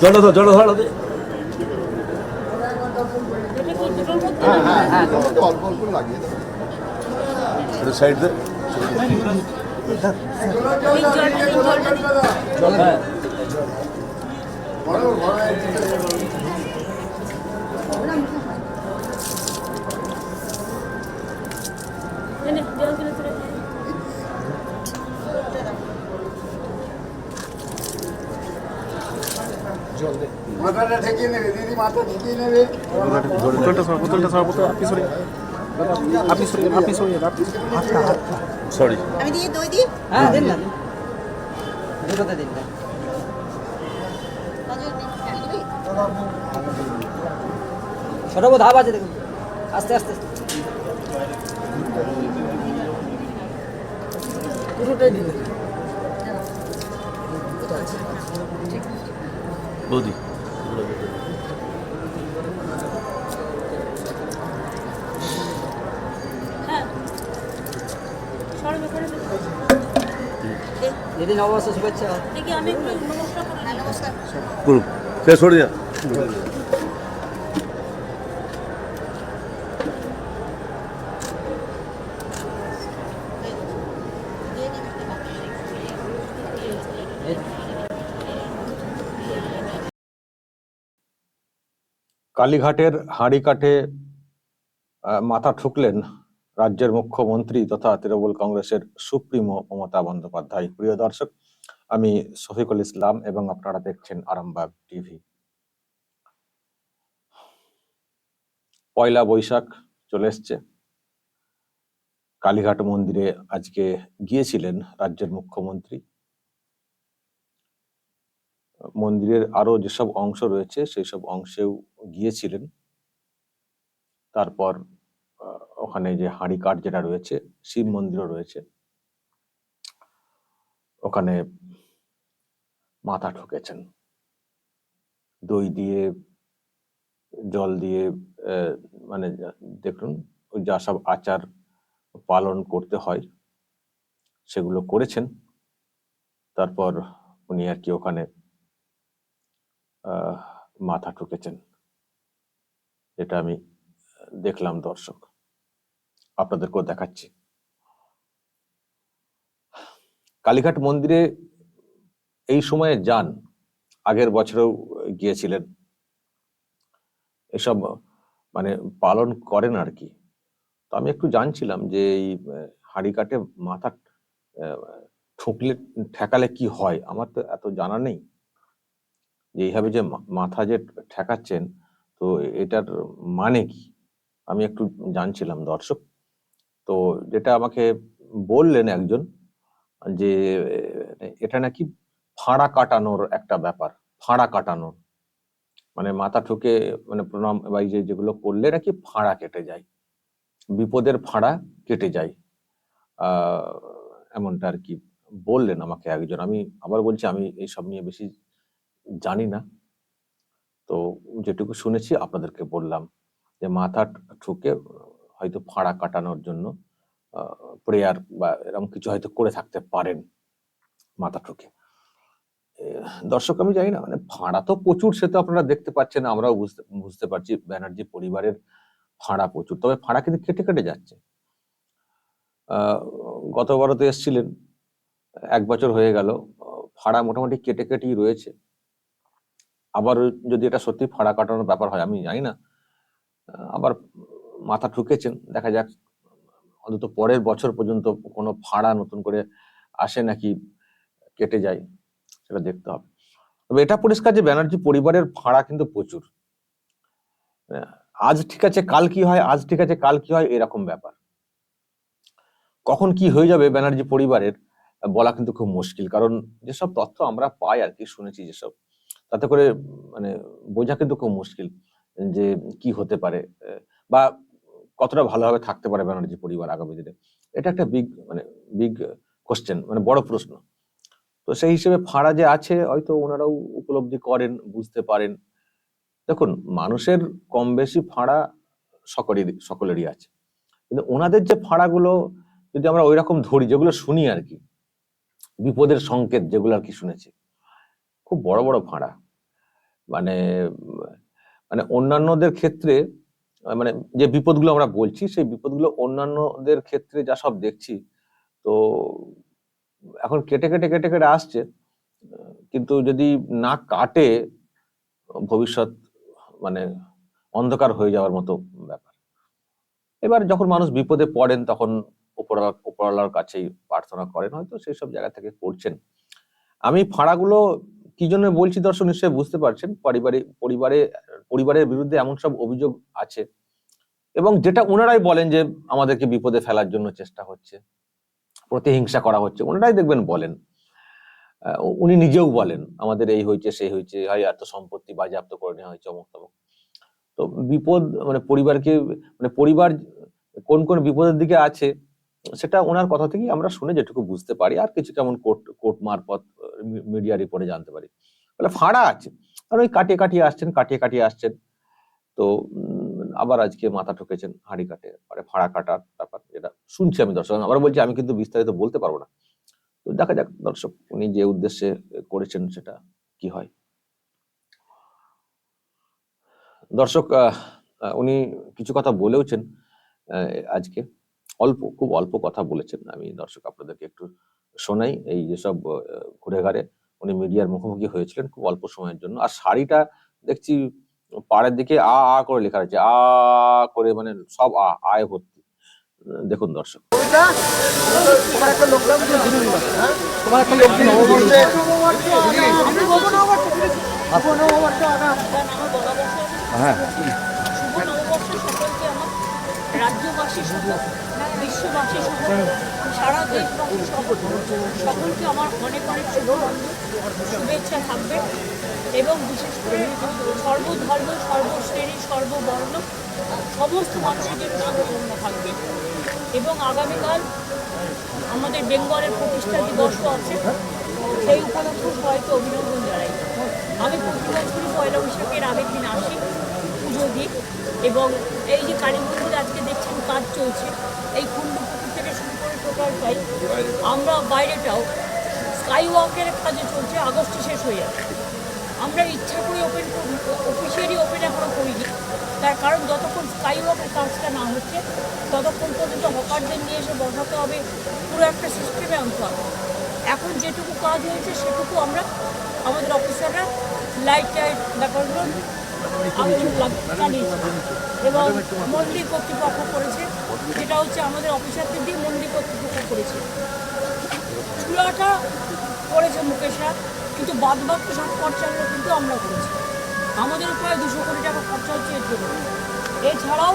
জড়ো জড়ো ধর সাইড দে মাথাটা ঠেকিয়ে নেবে দিদি মাথা ঠেকিয়ে নেবে। বোতলটা সর বোতলটা সর বোতল আপনি সরে। আপনি সরে আপনি সরে আপনি সরি। আমি দিয়ে দই দিই? হ্যাঁ দিন না দুটোতে দিন না ধাপ আছে দেখুন। আস্তে আস্তে। পুরোটাই দিন। বৌদি। দিদি নববর্ষ শুভেচ্ছা আমি একটু নমস্কার করে। করুন দিয়ে নিন একটু বাকি। কালীঘাটের হাঁড়িকাঠে আহ, মাথা ঠুকলেন রাজ্যের মুখ্যমন্ত্রী তথা তৃণমূল কংগ্রেসের সুপ্রিমো মমতা বন্দ্যোপাধ্যায়। প্রিয় দর্শক আমি শফিকুল ইসলাম এবং আপনারা দেখছেন আরামবাগ টিভি। পয়লা বৈশাখ চলে এসছে। কালীঘাট মন্দিরে আজকে গিয়েছিলেন রাজ্যের মুখ্যমন্ত্রী। মন্দিরের আরও যেসব অংশ রয়েছে সেই সব অংশেও গিয়েছিলেন। তারপর ওখানে যে হাঁড়ি কাঠ যেটা রয়েছে, শিব মন্দিরও রয়েছে। ওখানে মাথা ঠুকেছেন। দই দিয়ে, জল দিয়ে মানে দেখুন যা সব আচার পালন করতে হয়, সেগুলো করেছেন। তারপর উনি আর কি ওখানে মাথা ঠুকেছেন। এটা আমি দেখলাম দর্শক। আপনাদেরকেও দেখাচ্ছি। কালীঘাট মন্দিরে এই সময়ে যান, আগের বছরেও গিয়েছিলেন। এসব মানে পালন করেন আর কি। তো আমি একটু জানছিলাম যে এই হাঁড়ি কাটে মাথা ঠুকলে, ঠেকালে কি হয়? আমার তো এত জানা নেই। এইভাবে যে মাথা যে ঠেকাচ্ছেন, তো এটার মানে কি? আমি একটু জানছিলাম, দর্শক। তো যেটা আমাকে বললেন একজন যে, এটা নাকি ফাঁড়া কাটানোর একটা ব্যাপার, ফাঁড়া কাটানোর। মানে মাথা ঠুকে মানে প্রণাম, বা যে যেগুলো করলে নাকি ফাঁড়া কেটে যায়, বিপদের ফাঁড়া কেটে যায়। এমনটা আর কি বললেন আমাকে একজন। আমি আবার বলছি, আমি এইসব নিয়ে বেশি জানি না তো যেটুকু শুনেছি আপনাদেরকে বললাম যে মাথা ঠুকে হয়তো ফাঁড়া কাটানোর জন্য প্রেয়ার বা এরকম কিছু হয়তো করে থাকতে পারেন মাথা ঠুকে। দর্শক আমি জানি না মানে ফাঁড়া তো প্রচুর, সে তো আপনারা দেখতে পাচ্ছেন, আমরাও বুঝতে বুঝতে পারছি ব্যানার্জি পরিবারের ফাঁড়া প্রচুর। তবে ফাঁড়া কিন্তু কেটে কেটে যাচ্ছে। গতবারও তো এসছিলেন, এক বছর হয়ে গেল ফাঁড়া মোটামুটি কেটে কেটেই রয়েছে। আবার যদি এটা সত্যি ফাঁড়া কাটানোর ব্যাপার হয়, আমি জানি না। আবার মাথা ঠুকেছেন, দেখা যাক। অন্তত পরের বছর পর্যন্ত কোনো ফাঁড়া নতুন করে আসে নাকি কেটে যায়, সেটা দেখতে হবে। তবে এটা পরিষ্কার যে ব্যানার্জি পরিবারের ফাঁড়া কিন্তু প্রচুর। আজ ঠিক আছে, কাল কি হয়, আজ ঠিক আছে, কাল কি হয়, এরকম ব্যাপার। কখন কি হয়ে যাবে ব্যানার্জি পরিবারের, বলা কিন্তু খুব মুশকিল। কারণ যেসব তথ্য আমরা পাই আর কি, শুনেছি যেসব তাতে করে মানে বোঝা কিন্তু খুব মুশকিল যে কি হতে পারে বা কতটা ভালোভাবে থাকতে পারে ব্যানার্জি পরিবার আগামী দিনে। এটা একটা বিগ মানে বিগ কোশ্চেন মানে বড় প্রশ্ন। তো সেই হিসেবে ফাঁড়া যে আছে, হয়তো ওনারাও উপলব্ধি করেন, বুঝতে পারেন। দেখুন, মানুষের কম বেশি ফাঁড়া সকলেরই সকলেরই আছে। কিন্তু ওনাদের যে ফাঁড়াগুলো, যদি আমরা ওই রকম ধরি, যেগুলো শুনি আর কি, বিপদের সংকেত যেগুলো আর কি শুনেছি, খুব বড় বড় ফাঁড়া। মানে মানে অন্যান্যদের ক্ষেত্রে মানে যে বিপদগুলো আমরা বলছি, সেই বিপদগুলো অন্যান্যদের ক্ষেত্রে যা সব দেখছি, তো এখন কেটে কেটে কেটে কেটে আসছে। কিন্তু যদি না কাটে, ভবিষ্যৎ মানে অন্ধকার হয়ে যাওয়ার মতো ব্যাপার। এবার যখন মানুষ বিপদে পড়েন, তখন উপরওয়ালা, উপরওয়ালার কাছেই প্রার্থনা করেন, হয়তো সেই সব জায়গা থেকে করছেন। আমি ফাঁড়াগুলো কি জন্য বলছি দর্শক, নিশ্চয়ই বুঝতে পারছেন। পারিবারিক পরিবারে, পরিবারের বিরুদ্ধে এমন সব অভিযোগ আছে। এবং যেটা ওনারাই বলেন যে আমাদেরকে বিপদে ফেলার জন্য চেষ্টা হচ্ছে, প্রতিহিংসা করা হচ্ছে, ওনারাই দেখবেন বলেন। উনি নিজেও বলেন, আমাদের এই হয়েছে সেই হয়েছে, হয়, এত সম্পত্তি বাজেয়াপ্ত করে নেওয়া হয়েছে, অমুক তমুক। তো বিপদ মানে পরিবারকে মানে পরিবার কোন কোন বিপদের দিকে আছে সেটা ওনার কথা থেকেই আমরা শুনে যেটুকু বুঝতে পারি, আর কিছু কেমন কোর্ট কোর্ট মারফত মিডিয়া রিপোর্টে জানতে পারি। তাহলে ফাঁড়া আছে, আর ওই কাটিয়ে কাটিয়ে আসছেন, কাটিয়ে কাটিয়ে আসছেন। তো আবার আজকে মাথা ঠকেছেন হাঁড়ি কাটে পরে ফাঁড়া কাটার ব্যাপার যেটা শুনছি আমি দর্শক, আবার বলছি আমি কিন্তু বিস্তারিত বলতে পারব না। তো দেখা যাক দর্শক, উনি যে উদ্দেশ্যে করেছেন সেটা কি হয়। দর্শক উনি কিছু কথা বলেওছেন আজকে। অল্প খুব অল্প কথা বলেছেন। আমি দর্শক আপনাদেরকে একটু শোনাই। এই যেসব ঘুরে ঘাড়ে উনি মিডিয়ার মুখোমুখি হয়েছিলেন খুব অল্প সময়ের জন্য। আর শাড়িটা দেখছি পাড়ের দিকে আ আ করে লেখা রয়েছে। আ করে মানে সব আ আয় ভর্তি। দেখুন দর্শক। হ্যাঁ? রাজ্যবাসী সহ বিশ্ববাসী সহ সারা দেশবাসী সহ সকলকে আমার অনেক অনেক শুভ শুভেচ্ছা থাকবে। এবং বিশেষ করে সর্বধর্ম, সর্বশ্রেণী, সর্ববর্ণ সমস্ত মানুষের জন্য শুভকামনা থাকবে। এবং আগামীকাল আমাদের বেঙ্গলের প্রতিষ্ঠা দিবস আছে, সেই উপলক্ষে সবাইকে অভিনন্দন জানাই। আমি প্রতি বছরই পয়লা বৈশাখের আগের দিন আসি পুজো দিই, এবং এই যে কালী মন্দিরে আজকে কাজ চলছে। এই কুণ্ড পুকুর থেকে শুরু করে টোটাল পাই আমরা বাইরেটাও স্কাই ওয়াকের কাজে চলছে আগস্টে শেষ হয়ে যাবে আমরা ইচ্ছা করে ওপেন করি অফিসিয়ালি ওপেন এখনও করিনি। তার কারণ যতক্ষণ স্কাই ওয়াকের কাজটা না হচ্ছে ততক্ষণ পর্যন্ত হকারদের নিয়ে এসে বসাতে হবে পুরো একটা সিস্টেমে আনতে হবে এখন যেটুকু কাজ হয়েছে সেটুকু আমরা আমাদের অফিসাররা লাইট টাইট ব্যাপারগুলো লাগ- চালিয়েছে এবং মন্দির কর্তৃপক্ষ করেছে, যেটা হচ্ছে আমাদের অফিসারদের দিয়ে মন্দির কর্তৃপক্ষ করেছে। চুলাটা করেছে মুকেশরা কিন্তু বাদ বাকি সব খরচাগুলো কিন্তু আমরা করেছি। আমাদের প্রায় দুশো কোটি টাকা খরচা হচ্ছে এর জন্য। এছাড়াও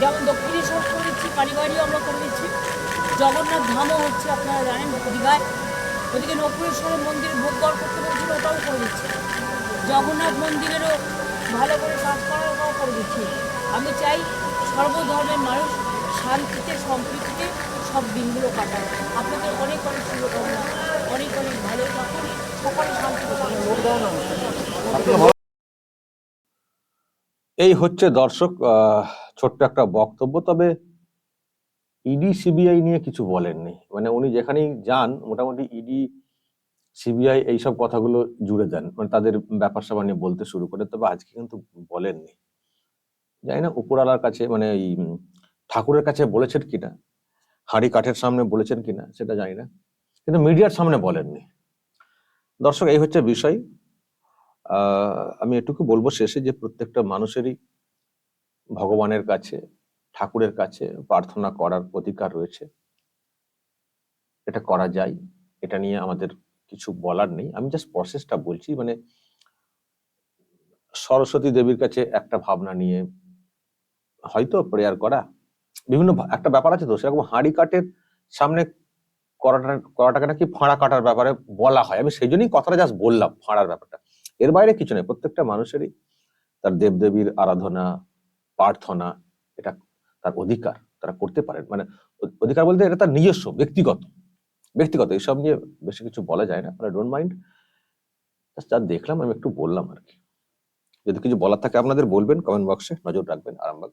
যেমন দক্ষিণেশ্বর করে দিচ্ছি, কালীবাড়িও আমরা করে দিচ্ছি। জগন্নাথ ধামও হচ্ছে আপনারা জানেন, দীঘায়। ওদিকে নকুরেশ্বরের মন্দিরে ভোগ কর করতে বলছিল, ওটাও করে দিচ্ছে। জগন্নাথ মন্দিরেরও ভালো করে কাজ করে দিচ্ছি। আমি চাই সর্বধর্মের মানুষ শান্তিতে, সম্প্রীতিতে সব দিনগুলো কাটায় আপনাদের অনেক অনেক শুভকামনা, অনেক অনেক ভালো থাকুন, সকলে কাটান এই হচ্ছে দর্শক ছোট্ট একটা বক্তব্য, তবে ইডি সিবিআই নিয়ে কিছু বলেননি। মানে উনি যেখানেই যান, মোটামুটি ইডি সিবিআই এইসব কথাগুলো জুড়ে দেন। মানে তাদের ব্যাপার স্যাপার নিয়ে বলতে শুরু করে, তবে আজকে কিন্তু বলেননি। জানি না উপরালার কাছে মানে উম, ঠাকুরের কাছে বলেছেন কিনা? হাঁড়ি কাঠের সামনে বলেছেন কিনা? সেটা জানি না। কিন্তু মিডিয়ার সামনে বলেননি। দর্শক এই হচ্ছে বিষয়। আমি এটুকু বলব শেষে যে প্রত্যেকটা মানুষেরই ভগবানের কাছে ঠাকুরের কাছে প্রার্থনা করার অধিকার রয়েছে। এটা করা যায়। এটা নিয়ে আমাদের কিছু বলার নেই। আমি জাস্ট প্রসেসটা বলছি মানে সরস্বতী দেবীর কাছে একটা ভাবনা নিয়ে হয়তো প্রেয়ার করা। বিভিন্ন একটা ব্যাপার আছে তো, সেরকম হাঁড়ি কাটের সামনে করাটা, করাটাকে নাকি ফাঁড়া কাটার ব্যাপারে বলা হয়। আমি সেই জন্যই কথাটা জাস্ট বললাম, ফাঁড়ার ব্যাপারটা। এর বাইরে কিছু নেই, প্রত্যেকটা মানুষেরই তার দেবদেবীর আরাধনা, প্রার্থনা, এটা তার অধিকার, তারা করতে পারেন। মানে অধিকার বলতে এটা তার নিজস্ব, ব্যক্তিগত। ব্যক্তিগত, এইসব নিয়ে বেশি কিছু বলা যায় না। ডোন্ট মাইন্ড যা দেখলাম, আমি একটু বললাম আর কি। যদি কিছু বলার থাকে আপনাদের বলবেন কমেন্ট বক্সে নজর রাখবেন আরামবাগ।